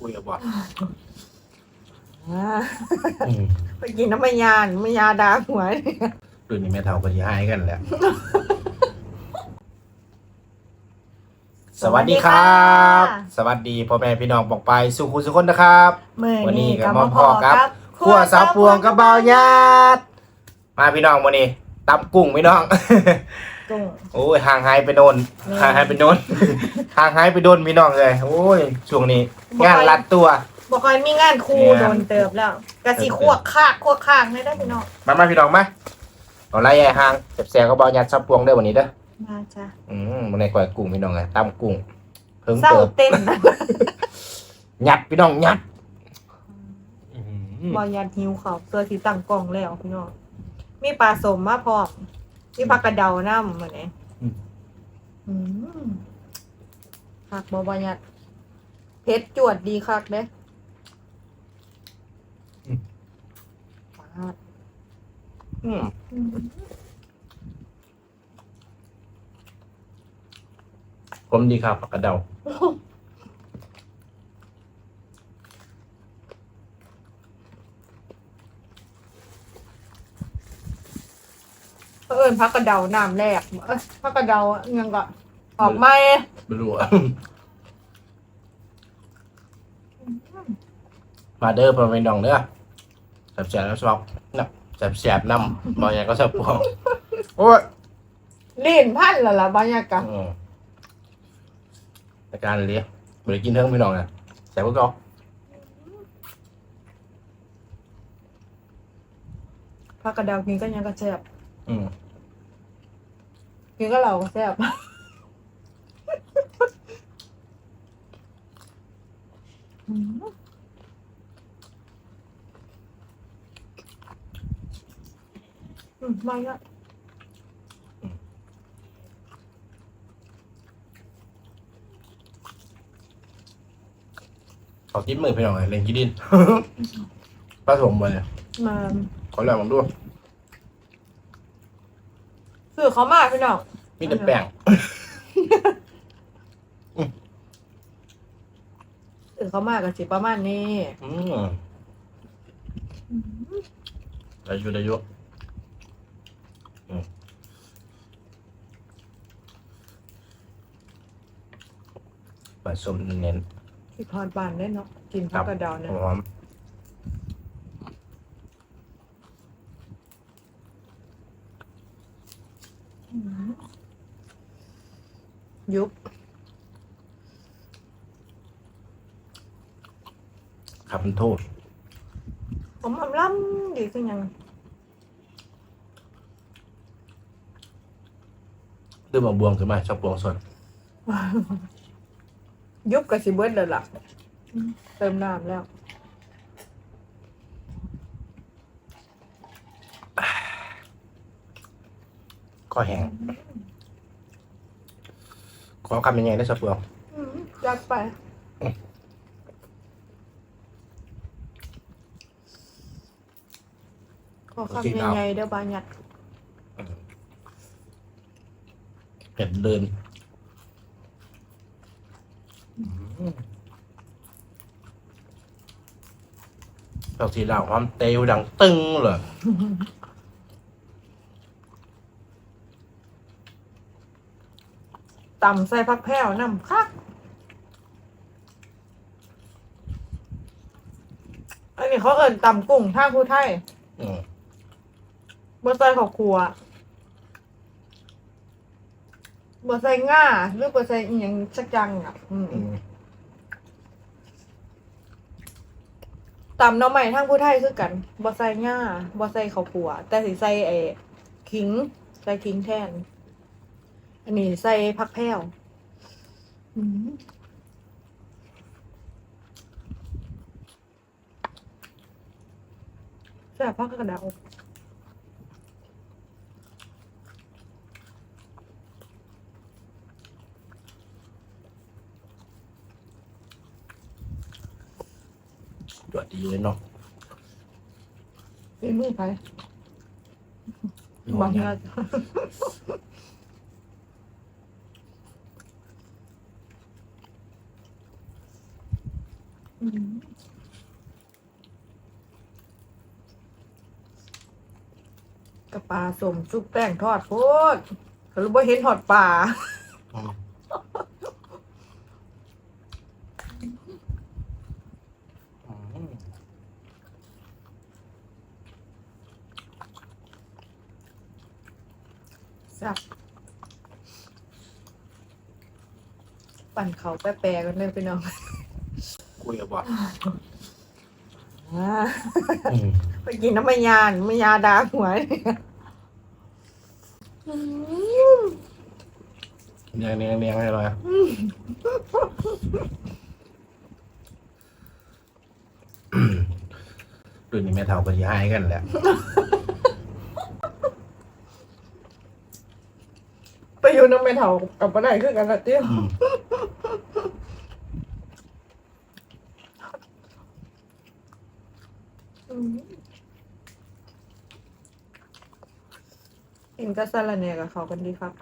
คุยกับบอกอ่าอืมไปกินน้ำมันยาน้ำมันยาดาหัวรุ่นนี้แม่เท่าก็จะหายกันแหล้วสวัสดีครับ สวัสดีพ่อแม่พี่น้องบอกไปสุขุสุขคนนะครับมื่อวันนี้นี้ก็กับมามาพพออครับครับขั้วสาวพวงกับเบาญาติมาพี่น้องวันนี้ตำกุ้งพี่น้อง กุ้ง โอ้ยห่างหายไปโนนนี่ ห่างหายไปโนนห่างหายไปโดนพี่น้องเลยโอ้ยช่วงนี้ งานรัดตัว บอกว่ามีงานครูเนี่ย โดนเติบแล้วกะสิขวกคากขวกคากได้ได้พี่น้องมามาพี่น้องมาเอาไล่ไอ้ห่างแสบๆก็เบาญาติซับพวงเด้อวันนี้เด้อมาจ้ะอืมมันในก่อยกุ้งพี่น้องไงตำกุ้งเพิ่งเศร้าเติบเต้นนะยัดพี่น้องยัดอื้อหือบอยันหิวเขาวเสื้อสีตั้งกล่องแล้วพี่น้องมีปลาสมมาพร้อม มีผักกระเดาน้ำเหมือนไงอืม ผักบอบอยัดเพชรจวดดีคักเด้ปาดอืมอืมผมดีครับปากกระเดา เอิญพักกระเดาน้ำแรกเอ้ยพักกระเดาเงินก็ออกไม่ไม่รู้อะมาเด้อพ่อแม่พี่น้องเด้อแสบๆแล้วชอบนะแสบๆน้ำบางอย่างก็ชอบพวงโอ้ยลีนพันและล่ะบรรยากาศอืมในการเลี้ยงบริกินเทิงพี่น้องอะแสบก็ก็พักกระเดากินก็ยังก็แซ่บอืม กินก็เราก็แซ่บอืมอืมไม่ละเขาจิ้มมือพี่น้องเลยเล่นกินดินผสมไปเลยมาขอแล้วผมด้วยซื้อ เขามาพี่น้องมีแต่แป้งซื้อเขามากันสิประมาณนี้ อืมได้อยุ่ได้อยุ่อืมผสมเน้น ที่พรบานได้เนาะกินครัพักบกระเดาเนี่ย หอม ยุบขับมันโทษ ผมอำล่ำดีขึ้นยังดื้อมาบวงขึ้นมาชอบบวงสด ยุบกับสิเบิร์ดเลยล่ะ เติมน้ำแล้ว ก็แห้งขอคำยังไงได้ชอบบวงอืมจัดไปขอคำยังไงเดี๋ยวบายัดเผ็ดเดินดอกสีเหล่าความเตวดังตึงเลย ต่ำใส่ผักแพ้วน้ำคักอันนี้เขาเอินต่ำกุ้งท่าผู้ไทยอืมบะใส่ข้าวคั่วบะใส่ง่าหรือบะใส่อีหยังสักอย่างอะอืมอืมตำหน้ำใหม่ทางผู้ไทยคือกันบะใส่ง่าบะใส่ข้าวคั่วแต่สิใส่ไอ้ขิง ใส่ขิงแทน อันนี้ใส่ผักแพ้วอืมใส่ผักกระเดาตรวจดีเลยเนาะเป็นมือไปมีบางอย่าง งาน อืม กระปลาสมซุปแป้งทอดโพดเขารู้ว่าเห็นทอดปลาอืมอืมสับปั่นเขาแปรๆกันเลยพี่น้อง คุยกับบอกอ่าอืม ไปกินน้ำมันยาน้ำมันยาดาหัวเนี่ยอืมเนียงเนียงเนียงให้เลยรุ่นนี้แม่เท่าก็จะให้กันแหละไปอยู่น้ำมันเถากับปลาไหนคือกันละเตี้ยว อืม อืม กินก็สลัดเนี่ยกับเขากันดีครับ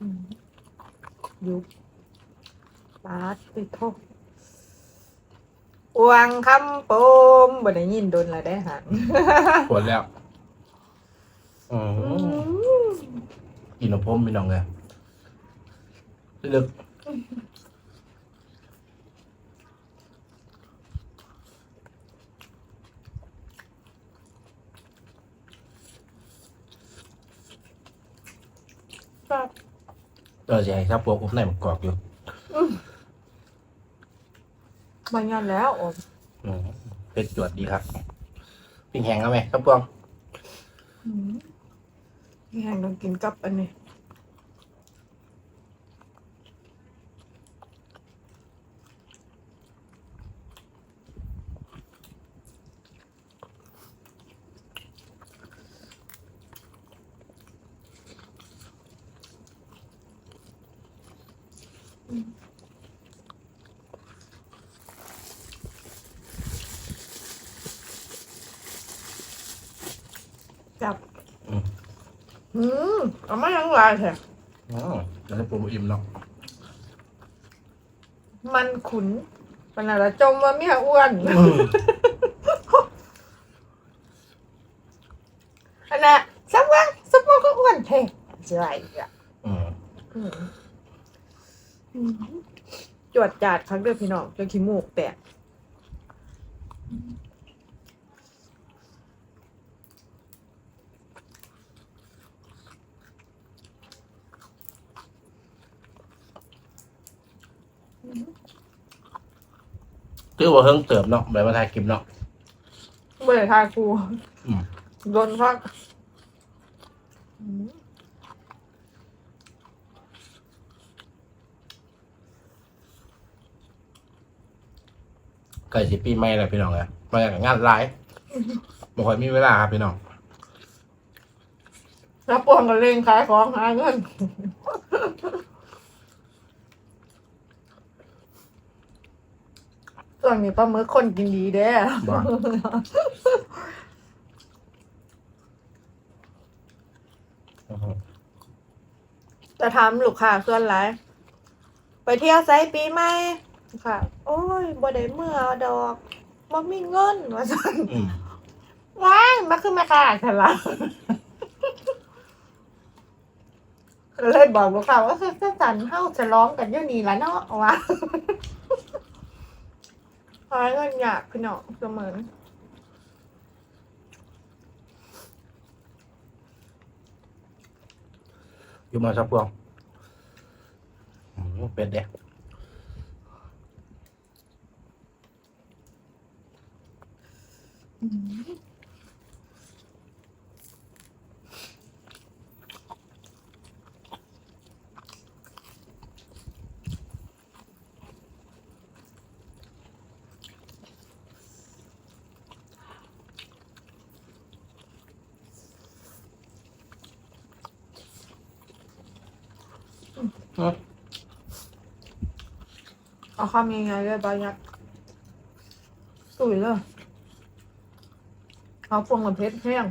อืมยุบปาดติดโทษอวงคำโปมบ่ได้ยินโดนละได้หันปวดแล้วอืมกินนมพมพี่น้องเลยลึก ครับเออใช่ครับพวกผมในมันกรอกอยู่มางานแล้วโอมอืมเป็นจวดดีครับปิ้งแห้งเอาไหมครับพวงอืมพี่แหงต้องกินกับอันนี้ อืมเอามายังไงแท้อ๋อแล้วให้ผมอิ่มเนาะมันขุนมันอะไรจมว่าเมียอ้วนอืมอันน่ะสักวันสักวันก็อ้วนแท้ใช่อะอืมอืมอืมจวดจาดครั้งเดียวพี่น้องจนขี้มูกแตก คือว่าเฮิงเติบเนาะแบบมาทายกิมเนาะเบื่อทากูอืมโดนพักอืมไก่สิปีใหม่แล้วพี่น้องเลยมาจากงานไลฟ์บ่ค่อยมีเวลาครับพี่น้อง แล้วปวงกับเลงขายของหาเงิน ส่วนนี้ปลาหมึกคนกินดีเด้บ่ อือฮึจะทำลูกค้าส่วนไรไปเที่ยวไซปีใหม่ค่ะ โอ้ยบ่ได้เมื่อดอกบ่มีเงินว่าซั่นอืมว้ายมาขึ้นมาค่ะฉลาดเลยบอกลูกค้าว่าคือถ้าสันเฮาจะร้องกันอยู่นี่ละเนาะว่า หาเงินยากพี่น้องเสมออยู่มาสักพวงอืมเป็ดเด้ เอาคำยังไงเลยบายักสุยเลยเอาพวงกับเพชรแห้ง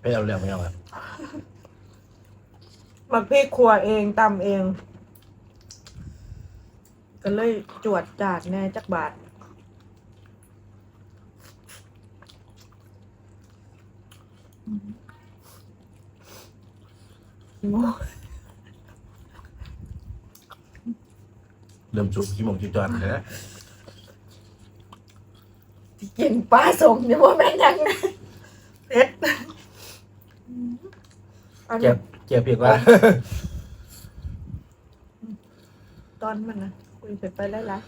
ไปเอาเรื่องไม่เอาเลยหมักพริกขัวเองตำเอง ก็เลยจวดจาดแน่จักบาทโม เริ่มจุบขี้มงจีจอนเลยนะกินปลาสมเนี่ยว่าแม่นยังนะเผ็ดอันเจ็นี้บเจ็บเพียงว่า ตอนมันนะคุยเผ็ดไปได้ละ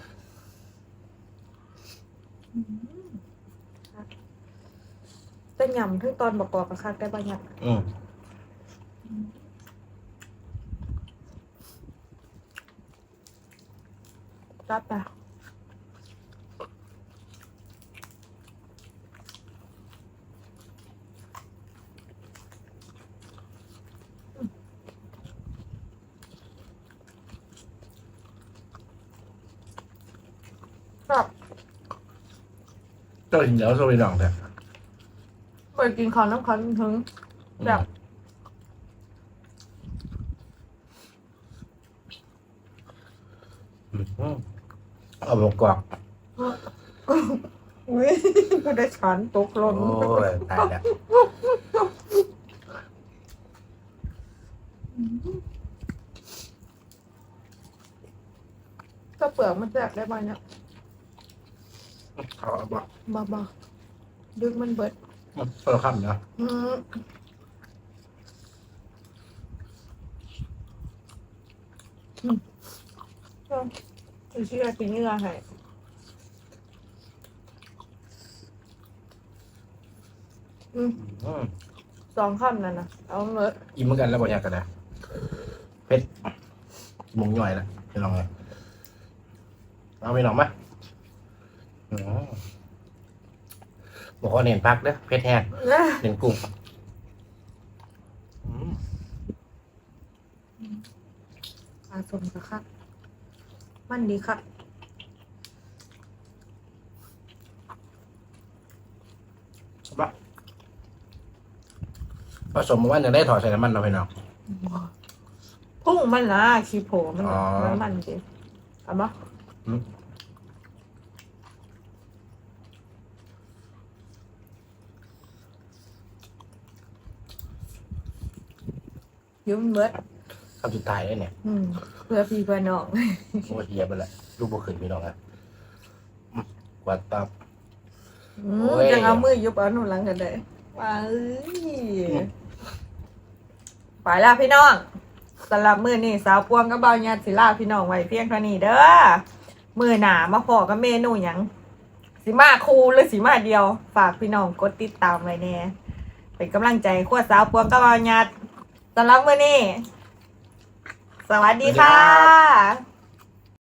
แต่ยำทั้งตอนประกอบกับข้าวได้บางอย่าง อืม รับไปครับเจ้าหินเหนียวโซบีน้องแต่ไปกินข้าวน้ำขันถึงแบบอืมอืม เอาลงกรอกอุ้ยก็ได้ฉันตกหล่นโอ้ยตายแล้วก็เปลือกมันแตกได้บ้างเนี่ยเอาเอาบอกบ้าบ้าดึกมันเบิดมันเปิดคำเนาะอืมอืม เอาเอาเชื่อกินเนื้อให้อืมอืมสองคำนั่นนะเอาเลยอิ่มเหมือนกันแล้วบอกอยากกันนะเพชรมงย่อยแล้วไปลองเลยเอาไปลองไหมอืมบอกว่าเน้นพักเด้อเพชรแห้งนะเน้นกุ้งอืมปลาสมกะครับ มันดีครับใช่ปะผสมมันจะได้ถอดใส่น้ำมันเราไปเนาะพุ่งมันนะขี้โผล่มันอ๋อมันมันจริงเอามาอืมยุ่มเบิด คำสุดท้ายเลยเนี่ยอืมเพื่อพี่เพื่อน้อง โอ้ยเฮียไปละลูกบุขึ้นพี่น้องอะอืมกวาดตับ อืโอ้มยยังเอามือยุบเอาหนูหลังกันเลยว้าเอ้ยไปละพี่น้องสำหรับมือนี่สาวปวงกับเบาญาติศิลาพี่น้องไว้เพียงเท่านี้เด้อมือหนามาพอกับเมนูหยังสิมาคูหรือสิมาเดียว ฝากพี่น้องกดติดตามไว้แน่เป็นกำลังใจขั้วสาวปวงกับเบาญาติสำหรับมือนี่ สวัสดีค่ะ